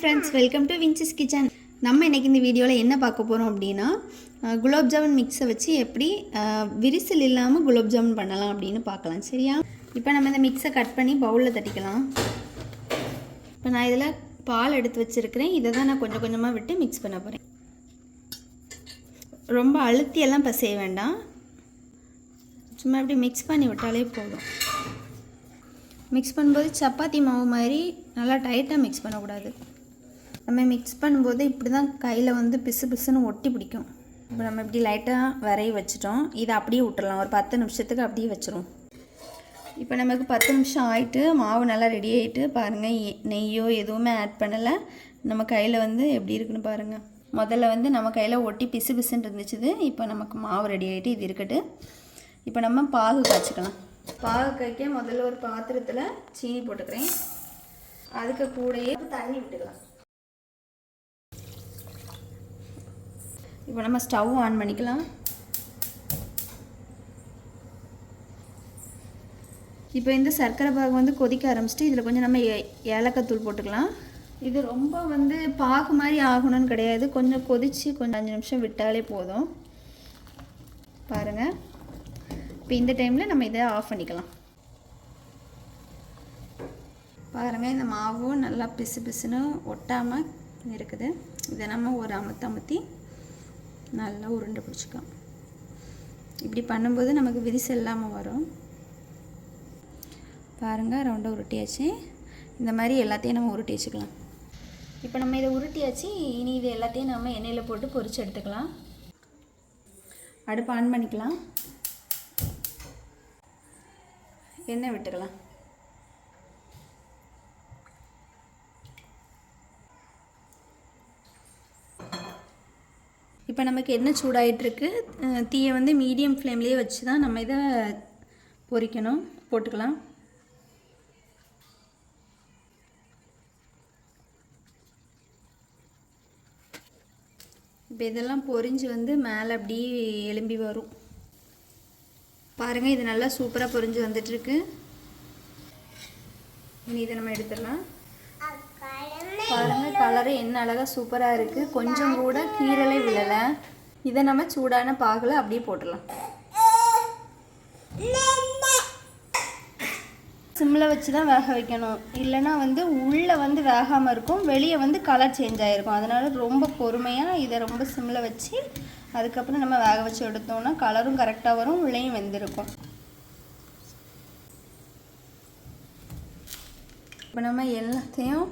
Friends welcome to வின்சிஸ் kitchen நம்ம இன்னைக்கு இந்த வீடியோவில் என்ன பார்க்க போகிறோம் அப்படின்னா குலோப்ஜாமுன் குலாப் ஜாமுன் மிக்ஸை வச்சு எப்படி விரிசல் இல்லாமல் குலாப் ஜாமுன் பண்ணலாம் அப்படின்னு பார்க்கலாம் சரியா? இப்போ நம்ம இந்த மிக்ஸை கட் பண்ணி பவுலில் தட்டிக்கலாம். இப்போ நான் இதில் பால் எடுத்து வச்சுருக்கிறேன். இதை தான் நான் கொஞ்சம் கொஞ்சமாக விட்டு மிக்ஸ் பண்ண போகிறேன் ரொம்ப அழுத்தியெல்லாம் இப்போ செய்ய வேண்டாம். சும்மா இப்படி மிக்ஸ் பண்ணி விட்டாலே போதும். மிக்ஸ் பண்ணும்போது சப்பாத்தி மாவு மாதிரி நல்லா டைட்டாக மிக்ஸ் பண்ணக்கூடாது. நம்ம மிக்ஸ் பண்ணும்போது இப்படி தான் கையில் வந்து பிசு பிசுன்னு ஒட்டி பிடிக்கும். இப்போ நம்ம இப்படி லைட்டாக வரைய வச்சிட்டோம். இதை அப்படியே விட்டுடலாம் ஒரு பத்து நிமிஷத்துக்கு அப்படியே வச்சிரும். இப்போ நமக்கு பத்து நிமிஷம் ஆயிட்டு மாவு நல்லா ரெடி ஆகிட்டு பாருங்கள் நெய்யோ எதுவுமே ஆட் பண்ணலை. நம்ம கையில் வந்து எப்படி இருக்குன்னு பாருங்கள் முதல்ல வந்து நம்ம கையில் ஒட்டி பிசு பிசுன்னு இருந்துச்சுது. இப்போ நமக்கு மாவு ரெடி ஆகிட்டு இது இருக்கட்டு. இப்போ நம்ம பாகு காய்ச்சிக்கலாம். பாகு காய்க்க முதல்ல ஒரு பாத்திரத்தில் சீனி போட்டுக்கிறேன். அதுக்கு கூடயே தண்ணி விட்டுக்கலாம். இப்போ நம்ம ஸ்டவ் ஆன் பண்ணிக்கலாம். இப்போ இந்த சர்க்கரை பாகு வந்து கொதிக்க ஆரம்பிச்சிட்டு இதில் கொஞ்சம் நம்ம ஏ- ஏலக்காய் தூள் போட்டுக்கலாம். இது ரொம்ப வந்து பாகு மாதிரி ஆகணும்னு கிடையாது. கொஞ்சம் கொதித்து கொஞ்சம் அஞ்சு நிமிஷம் விட்டாலே போதும். பாருங்கள் இப்போ இந்த டைமில் நம்ம இதை ஆஃப் பண்ணிக்கலாம். பாருங்கள் இந்த மாவும் நல்லா பிசு பிசுன்னு ஒட்டாமல் இருக்குது. இதை நம்ம ஒரு அமுத்து அமுத்தி நல்லா உருண்டை பிடிச்சிக்கலாம். இப்படி பண்ணும்போது நமக்கு விரிசல் இல்லாமல் வரும். பாருங்கள் ரவுண்டாக உருட்டியாச்சு. இந்த மாதிரி எல்லாத்தையும் நம்ம உருட்டி வச்சுக்கலாம். இப்போ நம்ம இதை உருட்டியாச்சு. இனி இது எல்லாத்தையும் நம்ம எண்ணெயில் போட்டு பொரிச்சு எடுத்துக்கலாம். அடுப்பு ஆன் பண்ணிக்கலாம். எண்ணெய் விட்டுக்கலாம். இப்போ நமக்கு என்ன சூடாயிட்டுருக்கு? தீயை வந்து மீடியம் ஃப்ளேம்லேயே வச்சு தான் நம்ம இதை பொரிக்கணும் போட்டுக்கலாம். இப்போ இதெல்லாம் பொரிஞ்சு வந்து மேலே அப்படியே எலும்பி வரும். பாருங்கள் இது நல்லா சூப்பராக பொரிஞ்சு வந்துட்டுருக்கு. இனி இதை நம்ம எடுத்துடலாம். பாருங்கள் கலரு என்ன அழகாக சூப்பராக இருக்குது கொஞ்சம் கூட கீரலே விழலை. இதை நம்ம சூடான பாகில் அப்படியே போட்டுடலாம். சிம்மில் வச்சு தான் வேக வைக்கணும். இல்லைன்னா வந்து உள்ளே வந்து வேகாமல் இருக்கும். வெளியே வந்து கலர் சேஞ்ச் ஆகிருக்கும் அதனால் ரொம்ப பொறுமையாக இதை ரொம்ப சிம்மில் வச்சு அதுக்கப்புறம் நம்ம வேக வச்சு எடுத்தோம்னா கலரும் கரெக்டாக வரும். உள்ளேயும் வெந்திருக்கும். இப்போ நம்ம எல்லாத்தையும்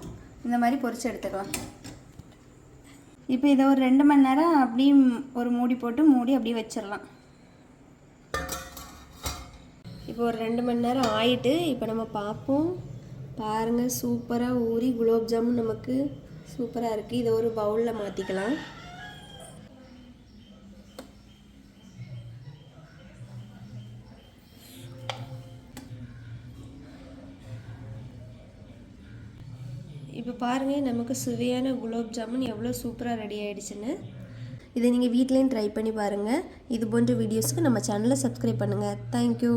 இந்த மாதிரி பொறிச்சு எடுத்துக்கலாம். இப்போ இதை ஒரு ரெண்டு மணி நேரம் அப்படியே ஒரு மூடி போட்டு மூடி அப்படியே வச்சிடலாம். இப்போ ஒரு ரெண்டு மணி நேரம் ஆயிட்டு இப்போ நம்ம பார்ப்போம். பாருங்கள் சூப்பராக ஊறி குலோப் ஜாமுன் நமக்கு சூப்பராக இருக்குது இதை ஒரு பவுலில் மாற்றிக்கலாம் இப்போ பாருங்கள் நமக்கு சுவையான குலோப் ஜாமுன் எவ்வளோ சூப்பராக ரெடி ஆகிடுச்சுன்னு இதை நீங்கள் வீட்லேயும் ட்ரை பண்ணி பாருங்கள் இது போன்ற வீடியோஸ்க்கு நம்ம சேனலை சப்ஸ்கிரைப் பண்ணுங்கள் தேங்க்யூ